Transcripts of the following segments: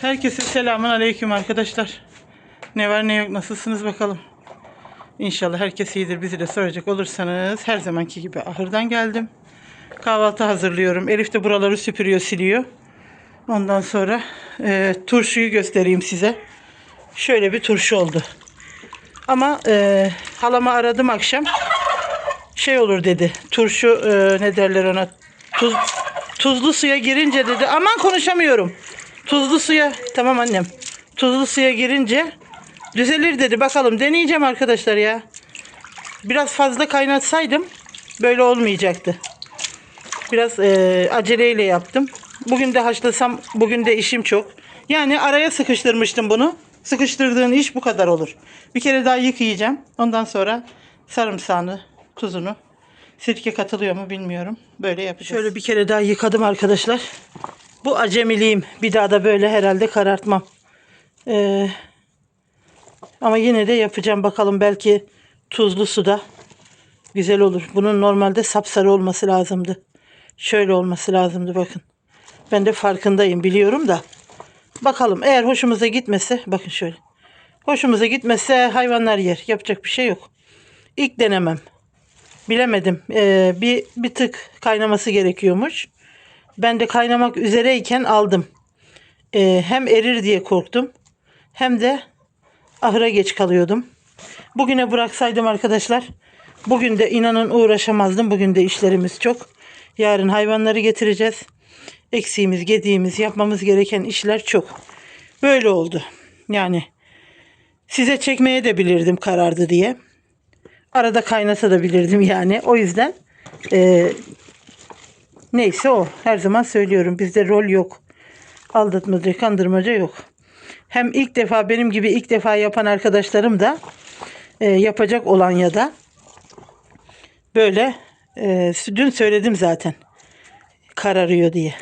Herkese selamun aleyküm arkadaşlar. Ne var ne yok nasılsınız bakalım. İnşallah herkes iyidir. Bizi de soracak olursanız her zamanki gibi ahırdan geldim. Kahvaltı hazırlıyorum. Elif de buraları süpürüyor, siliyor. Ondan sonra e, turşuyu göstereyim size. Şöyle bir turşu oldu. Ama e, halama aradım akşam. Şey olur dedi. Turşu e, ne derler ona? Tuz, tuzlu suya girince dedi. Aman konuşamıyorum. Tuzlu suya tamam annem. Tuzlu suya girince düzelir dedi. Bakalım deneyeceğim arkadaşlar ya. Biraz fazla kaynatsaydım böyle olmayacaktı. Biraz e, aceleyle yaptım. Bugün de haşlasam bugün de işim çok. Yani araya sıkıştırmıştım bunu. Sıkıştırdığın iş bu kadar olur. Bir kere daha yıkayacağım. Ondan sonra sarımsağını, tuzunu, sirke katılıyor mu bilmiyorum. Böyle yapacağız. Şöyle bir kere daha yıkadım arkadaşlar. Bu acemiliğim. Bir daha da böyle herhalde karartmam. Ee, ama yine de yapacağım. Bakalım belki tuzlu suda güzel olur. Bunun normalde sapsarı olması lazımdı. Şöyle olması lazımdı bakın. Ben de farkındayım biliyorum da. Bakalım eğer hoşumuza gitmese bakın şöyle. Hoşumuza gitmese hayvanlar yer. Yapacak bir şey yok. İlk denemem. Bilemedim. Ee, bir, bir tık kaynaması gerekiyormuş. Ben de kaynamak üzereyken aldım. Ee, hem erir diye korktum. Hem de ahıra geç kalıyordum. Bugüne bıraksaydım arkadaşlar. Bugün de inanın uğraşamazdım. Bugün de işlerimiz çok. Yarın hayvanları getireceğiz. Eksiğimiz, gediğimiz, yapmamız gereken işler çok. Böyle oldu. Yani size çekmeye de bilirdim karardı diye. Arada kaynasa da bilirdim yani. O yüzden e, neyse o. Her zaman söylüyorum. Bizde rol yok. Aldatmaca, kandırmaca yok. Hem ilk defa benim gibi ilk defa yapan arkadaşlarım da e, yapacak olan ya da böyle e, dün söyledim zaten kararıyor diye.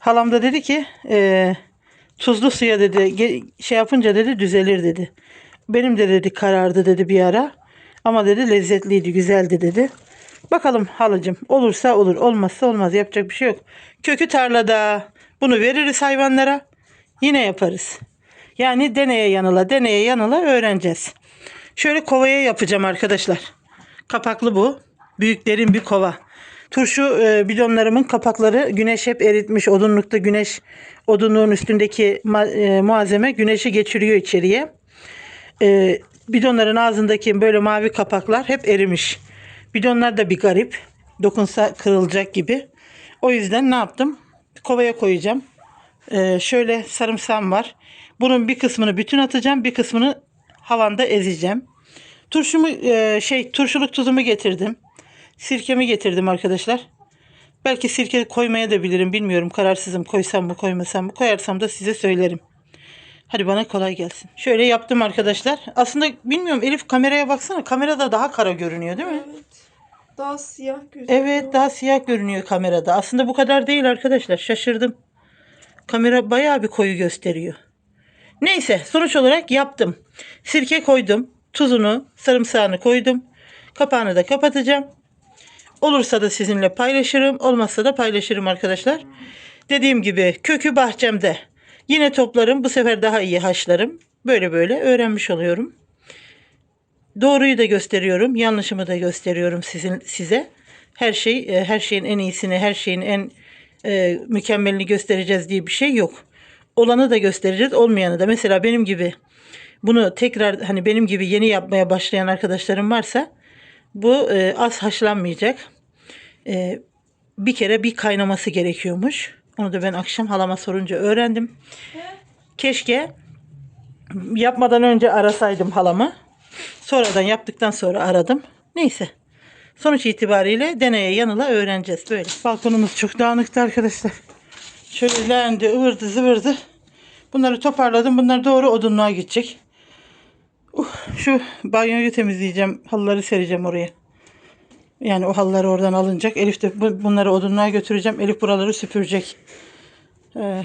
Halam da dedi ki e, tuzlu suya dedi şey yapınca dedi düzelir dedi. Benim de dedi karardı dedi bir ara. Ama dedi lezzetliydi güzeldi dedi. Bakalım halacığım olursa olur olmazsa olmaz yapacak bir şey yok. Kökü tarlada bunu veririz hayvanlara yine yaparız. Yani deneye yanıla deneye yanıla öğreneceğiz. Şöyle kovaya yapacağım arkadaşlar. Kapaklı bu. Büyük derin bir kova. Turşu e, bidonlarımın kapakları güneş hep eritmiş. Odunlukta güneş odunluğun üstündeki e, malzeme güneşi geçiriyor içeriye. E, bidonların ağzındaki böyle mavi kapaklar hep erimiş. Bidonlar da bir garip. Dokunsa kırılacak gibi. O yüzden ne yaptım? Kovaya koyacağım. E, şöyle sarımsağım var. Bunun bir kısmını bütün atacağım. Bir kısmını havanda ezeceğim. Turşumu e, şey turşuluk tuzumu getirdim. Sirkemi getirdim arkadaşlar. Belki sirke koymaya da bilirim bilmiyorum. Kararsızım koysam mı koymasam mı. Koyarsam da size söylerim. Hadi bana kolay gelsin. Şöyle yaptım arkadaşlar. Aslında bilmiyorum Elif kameraya baksana. Kamerada daha kara görünüyor değil mi? Evet. Daha siyah gözüküyor. Evet daha siyah görünüyor kamerada. Aslında bu kadar değil arkadaşlar. Şaşırdım. Kamera bayağı bir koyu gösteriyor. Neyse sonuç olarak yaptım. Sirke koydum. Tuzunu, sarımsağını koydum. Kapağını da kapatacağım. Olursa da sizinle paylaşırım. Olmazsa da paylaşırım arkadaşlar. Dediğim gibi kökü bahçemde. Yine toplarım. Bu sefer daha iyi haşlarım. Böyle böyle öğrenmiş oluyorum. Doğruyu da gösteriyorum, yanlışımı da gösteriyorum sizin size. Her şey, e, her şeyin en iyisini, her şeyin en e, mükemmelini göstereceğiz diye bir şey yok. Olanı da göstereceğiz, olmayanı da. Mesela benim gibi bunu tekrar hani benim gibi yeni yapmaya başlayan arkadaşlarım varsa bu e, az haşlanmayacak. E, bir kere bir kaynaması gerekiyormuş. Onu da ben akşam halama sorunca öğrendim. Keşke yapmadan önce arasaydım halamı. Sonradan yaptıktan sonra aradım. Neyse. Sonuç itibariyle deneye yanıla öğreneceğiz böyle. Balkonumuz çok dağınıktı arkadaşlar. Şöyle leğendi, ıvırdı, zıvırdı. Bunları toparladım. Bunlar doğru odunluğa gidecek. Uh, şu banyoyu temizleyeceğim. Halıları sereceğim oraya. Yani o halıları oradan alınacak. Elif de bu- bunları odunluğa götüreceğim. Elif buraları süpürecek. Ee,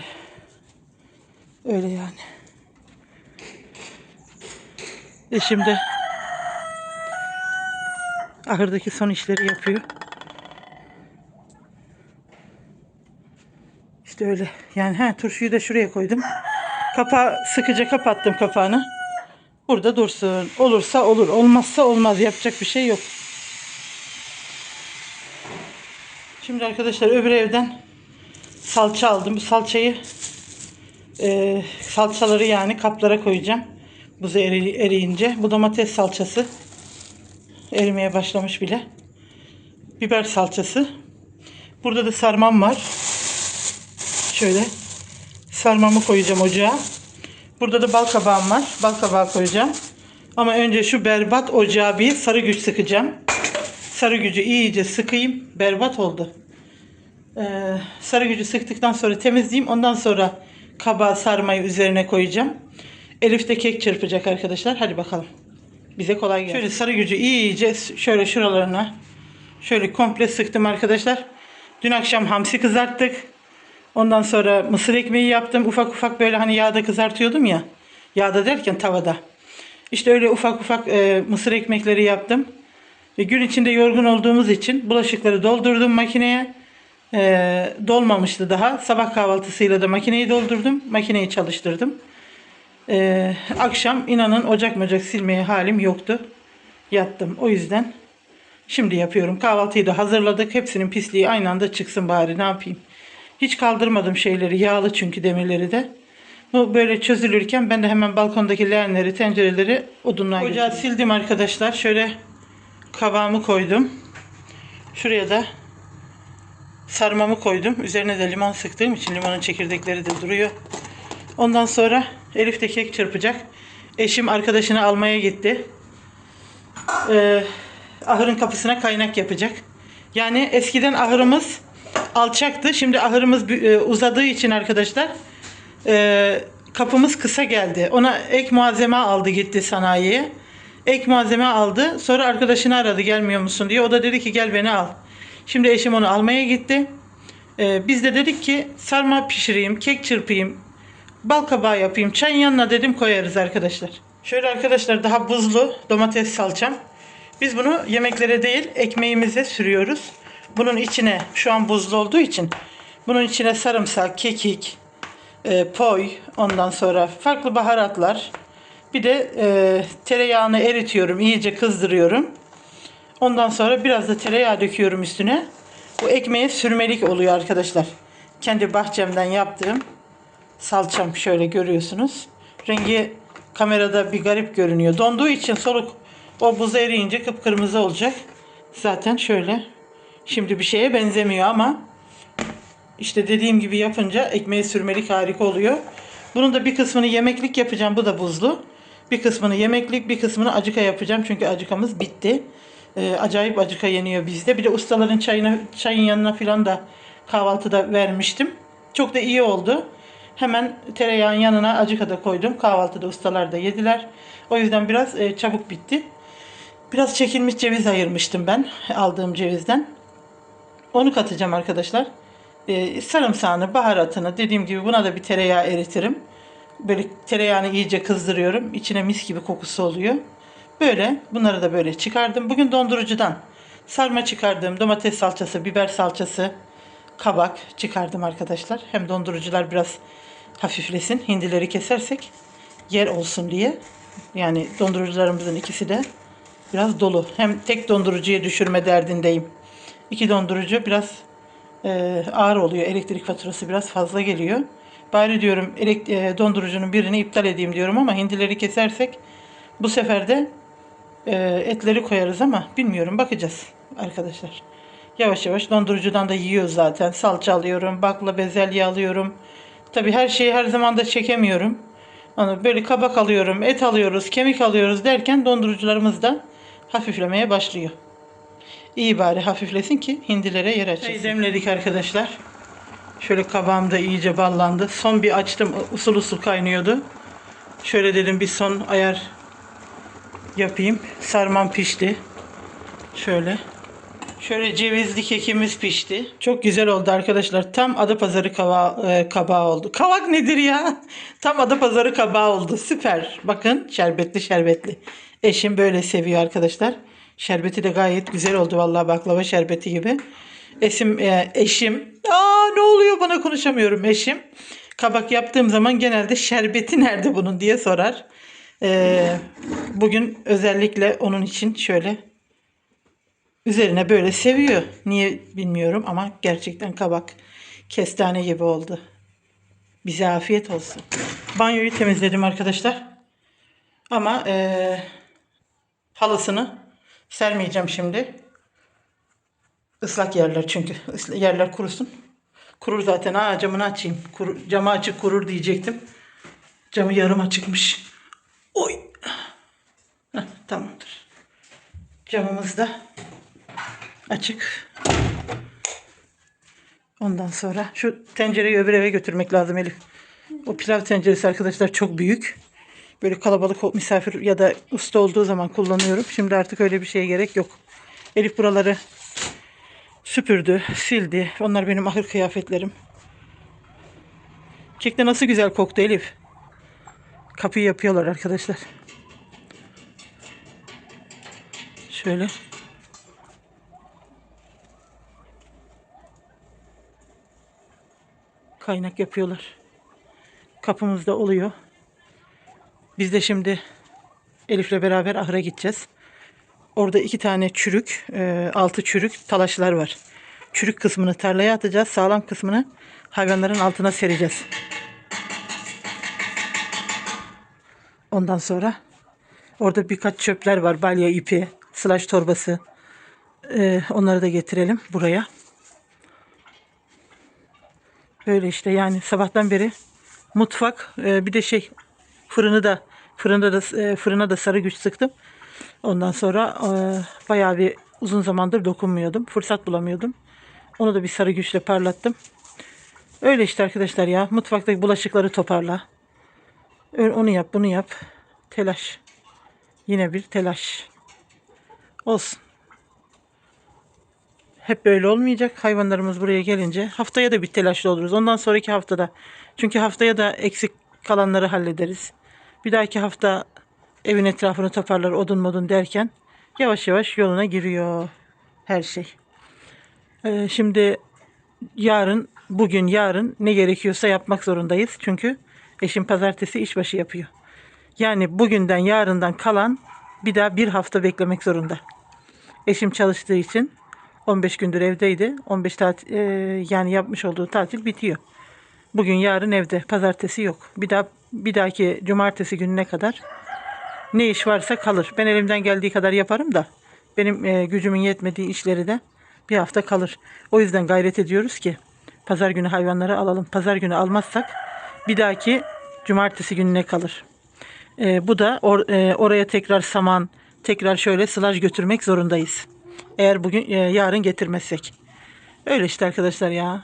öyle yani. Eşim de ahırdaki son işleri yapıyor. İşte öyle. Yani ha turşuyu da şuraya koydum. Kapağı sıkıca kapattım kapağını. Burada dursun. Olursa olur. Olmazsa olmaz. Yapacak bir şey yok. Şimdi arkadaşlar öbür evden salça aldım. Bu salçayı e, salçaları yani kaplara koyacağım. Buzu eri, eriyince. Bu domates salçası. Erimeye başlamış bile. Biber salçası. Burada da sarmam var. Şöyle sarmamı koyacağım ocağa. Burada da bal kabağım var. Bal kabağı koyacağım. Ama önce şu berbat ocağa bir sarı güç sıkacağım. Sarı gücü iyice sıkayım. Berbat oldu. Ee, sarı gücü sıktıktan sonra temizleyeyim. Ondan sonra kabağı sarmayı üzerine koyacağım. Elif de kek çırpacak arkadaşlar. Hadi bakalım. Bize kolay gelsin. Şöyle sarı gücü iyice şöyle şuralarına şöyle komple sıktım arkadaşlar. Dün akşam hamsi kızarttık. Ondan sonra mısır ekmeği yaptım. Ufak ufak böyle hani yağda kızartıyordum ya. Yağda derken tavada. İşte öyle ufak ufak e, mısır ekmekleri yaptım. Ve gün içinde yorgun olduğumuz için bulaşıkları doldurdum makineye. E, dolmamıştı daha. Sabah kahvaltısıyla da makineyi doldurdum. Makineyi çalıştırdım. E, akşam inanın ocak mocak silmeye halim yoktu. Yattım. O yüzden şimdi yapıyorum. Kahvaltıyı da hazırladık. Hepsinin pisliği aynı anda çıksın bari ne yapayım. Hiç kaldırmadım şeyleri. Yağlı çünkü demirleri de. Bu böyle çözülürken ben de hemen balkondaki leğenleri, tencereleri odunluğa Ocağı sildim arkadaşlar. Şöyle kabağımı koydum. Şuraya da sarmamı koydum. Üzerine de limon sıktığım için limonun çekirdekleri de duruyor. Ondan sonra Elif de kek çırpacak. Eşim arkadaşını almaya gitti. Ee, ahırın kapısına kaynak yapacak. Yani eskiden ahırımız alçaktı. Şimdi ahırımız e, uzadığı için arkadaşlar e, kapımız kısa geldi. Ona ek malzeme aldı gitti sanayiye. Ek malzeme aldı. Sonra arkadaşını aradı gelmiyor musun diye. O da dedi ki gel beni al. Şimdi eşim onu almaya gitti. E, biz de dedik ki sarma pişireyim, kek çırpayım, bal kabağı yapayım. Çayın yanına dedim koyarız arkadaşlar. Şöyle arkadaşlar daha buzlu domates salçam. Biz bunu yemeklere değil ekmeğimize sürüyoruz. Bunun içine şu an buzlu olduğu için bunun içine sarımsak, kekik, e, poy, ondan sonra farklı baharatlar. Bir de e, tereyağını eritiyorum, iyice kızdırıyorum. Ondan sonra biraz da tereyağı döküyorum üstüne. Bu ekmeğe sürmelik oluyor arkadaşlar. Kendi bahçemden yaptığım salçam şöyle görüyorsunuz. Rengi kamerada bir garip görünüyor. Donduğu için soluk o buz eriyince kıpkırmızı olacak. Zaten şöyle şimdi bir şeye benzemiyor ama işte dediğim gibi yapınca ekmeğe sürmelik harika oluyor. Bunun da bir kısmını yemeklik yapacağım. Bu da buzlu. Bir kısmını yemeklik, bir kısmını acıka yapacağım. Çünkü acıkamız bitti. Ee, acayip acıka yeniyor bizde. Bir de ustaların çayına, çayın yanına falan da kahvaltıda vermiştim. Çok da iyi oldu. Hemen tereyağın yanına acıka da koydum. Kahvaltıda ustalar da yediler. O yüzden biraz e, çabuk bitti. Biraz çekilmiş ceviz ayırmıştım ben aldığım cevizden. Onu katacağım arkadaşlar. Ee, sarımsağını, baharatını dediğim gibi buna da bir tereyağı eritirim. Böyle tereyağını iyice kızdırıyorum. İçine mis gibi kokusu oluyor. Böyle bunları da böyle çıkardım. Bugün dondurucudan sarma çıkardım. Domates salçası, biber salçası, kabak çıkardım arkadaşlar. Hem dondurucular biraz hafiflesin. Hindileri kesersek yer olsun diye. Yani dondurucularımızın ikisi de biraz dolu. Hem tek dondurucuya düşürme derdindeyim. İki dondurucu biraz e, ağır oluyor. Elektrik faturası biraz fazla geliyor. Bari diyorum e, dondurucunun birini iptal edeyim diyorum ama hindileri kesersek bu sefer de e, etleri koyarız ama bilmiyorum bakacağız arkadaşlar. Yavaş yavaş dondurucudan da yiyor zaten. Salça alıyorum, bakla bezelye alıyorum. Tabi her şeyi her zaman da çekemiyorum. Onu böyle kabak alıyorum, et alıyoruz, kemik alıyoruz derken dondurucularımız da hafiflemeye başlıyor. İyi bari hafiflesin ki hindilere yer açılsın. Çayı demledik arkadaşlar. Şöyle kabağım da iyice ballandı. Son bir açtım usul usul kaynıyordu. Şöyle dedim bir son ayar yapayım. Sarmam pişti. Şöyle. Şöyle cevizli kekimiz pişti. Çok güzel oldu arkadaşlar. Tam Adapazarı kava, e, kabağı oldu. Kavak nedir ya? Tam Adapazarı kabağı oldu. Süper. Bakın şerbetli şerbetli. Eşim böyle seviyor arkadaşlar. Şerbeti de gayet güzel oldu vallahi baklava şerbeti gibi. Eşim, e, eşim, aa ne oluyor bana konuşamıyorum eşim. kabak yaptığım zaman genelde şerbeti nerede bunun diye sorar. Ee, bugün özellikle onun için şöyle üzerine böyle seviyor. Niye bilmiyorum ama gerçekten kabak kestane gibi oldu. Bize afiyet olsun. Banyoyu temizledim arkadaşlar. Ama eee halısını sermeyeceğim şimdi. Islak yerler çünkü. Yerler kurusun. Kurur zaten. Aa camını açayım. Kuru, camı açık kurur diyecektim. Camı yarım açıkmış. Oy. Heh, tamamdır. Camımız da açık. Ondan sonra şu tencereyi öbür eve götürmek lazım Elif. O pilav tenceresi arkadaşlar çok büyük. Böyle kalabalık misafir ya da usta olduğu zaman kullanıyorum. Şimdi artık öyle bir şeye gerek yok. Elif buraları süpürdü, sildi. Onlar benim ahır kıyafetlerim. Kek de nasıl güzel koktu Elif. Kapıyı yapıyorlar arkadaşlar. Şöyle. Kaynak yapıyorlar. Kapımızda oluyor. Biz de şimdi Elif'le beraber ahıra gideceğiz. Orada iki tane çürük, e, altı çürük talaşlar var. Çürük kısmını tarlaya atacağız. Sağlam kısmını hayvanların altına sereceğiz. Ondan sonra orada birkaç çöpler var. Balya ipi, slash torbası. E, onları da getirelim buraya. Böyle işte yani sabahtan beri mutfak e, bir de şey fırını da fırında da e, fırına da sarı güç sıktım. Ondan sonra e, bayağı bir uzun zamandır dokunmuyordum. Fırsat bulamıyordum. Onu da bir sarı güçle parlattım. Öyle işte arkadaşlar ya. Mutfaktaki bulaşıkları toparla. Onu yap, bunu yap. Telaş. Yine bir telaş. Olsun. Hep böyle olmayacak. Hayvanlarımız buraya gelince haftaya da bir telaşlı oluruz. Ondan sonraki haftada. Çünkü haftaya da eksik kalanları hallederiz. Bir dahaki hafta evin etrafını toparlar odun modun derken yavaş yavaş yoluna giriyor her şey. Ee, şimdi yarın, bugün, yarın ne gerekiyorsa yapmak zorundayız. Çünkü eşim pazartesi işbaşı yapıyor. Yani bugünden yarından kalan bir daha bir hafta beklemek zorunda. Eşim çalıştığı için 15 gündür evdeydi. 15 tatil e, yani yapmış olduğu tatil bitiyor. Bugün yarın evde. Pazartesi yok. Bir daha bir dahaki cumartesi gününe kadar ne iş varsa kalır. Ben elimden geldiği kadar yaparım da benim e, gücümün yetmediği işleri de bir hafta kalır. O yüzden gayret ediyoruz ki pazar günü hayvanları alalım. Pazar günü almazsak bir dahaki cumartesi gününe kalır. E, bu da or- e, oraya tekrar saman, tekrar şöyle sılaj götürmek zorundayız. Eğer bugün e, yarın getirmezsek. Öyle işte arkadaşlar ya.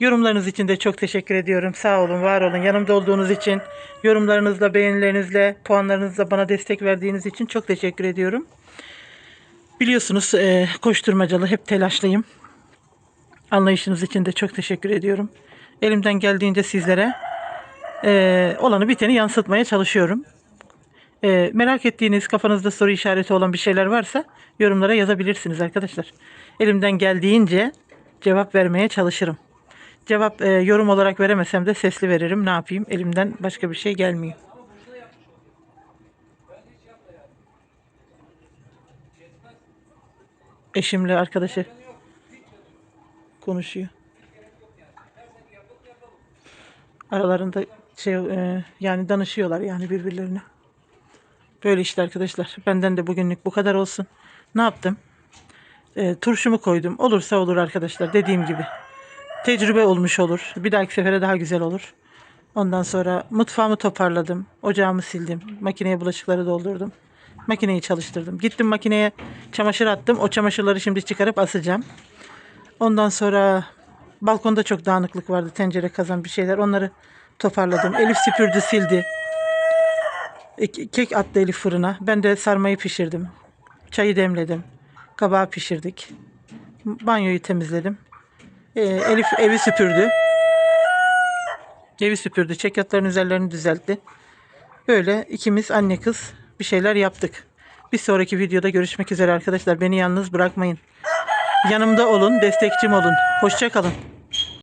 Yorumlarınız için de çok teşekkür ediyorum. Sağ olun, var olun. Yanımda olduğunuz için, yorumlarınızla, beğenilerinizle, puanlarınızla bana destek verdiğiniz için çok teşekkür ediyorum. Biliyorsunuz e, koşturmacalı, hep telaşlıyım. Anlayışınız için de çok teşekkür ediyorum. Elimden geldiğince sizlere e, olanı biteni yansıtmaya çalışıyorum. E, merak ettiğiniz, kafanızda soru işareti olan bir şeyler varsa yorumlara yazabilirsiniz arkadaşlar. Elimden geldiğince cevap vermeye çalışırım. Cevap e, yorum olarak veremesem de sesli veririm. Ne yapayım? Elimden başka bir şey gelmiyor. Eşimle arkadaşı konuşuyor. Aralarında şey e, yani danışıyorlar yani birbirlerine. Böyle işte arkadaşlar. Benden de bugünlük bu kadar olsun. Ne yaptım? E, turşumu koydum. Olursa olur arkadaşlar. Dediğim gibi. Tecrübe olmuş olur. Bir dahaki sefere daha güzel olur. Ondan sonra mutfağımı toparladım. Ocağımı sildim. Makineye bulaşıkları doldurdum. Makineyi çalıştırdım. Gittim makineye çamaşır attım. O çamaşırları şimdi çıkarıp asacağım. Ondan sonra balkonda çok dağınıklık vardı. Tencere kazan bir şeyler. Onları toparladım. Elif süpürdü sildi. E, Kek attı Elif fırına. Ben de sarmayı pişirdim. Çayı demledim. Kabağı pişirdik. Banyoyu temizledim. E, Elif evi süpürdü. Evi süpürdü. Çekyatların üzerlerini düzeltti. Böyle ikimiz anne kız bir şeyler yaptık. Bir sonraki videoda görüşmek üzere arkadaşlar. Beni yalnız bırakmayın. Yanımda olun, destekçim olun. Hoşça kalın.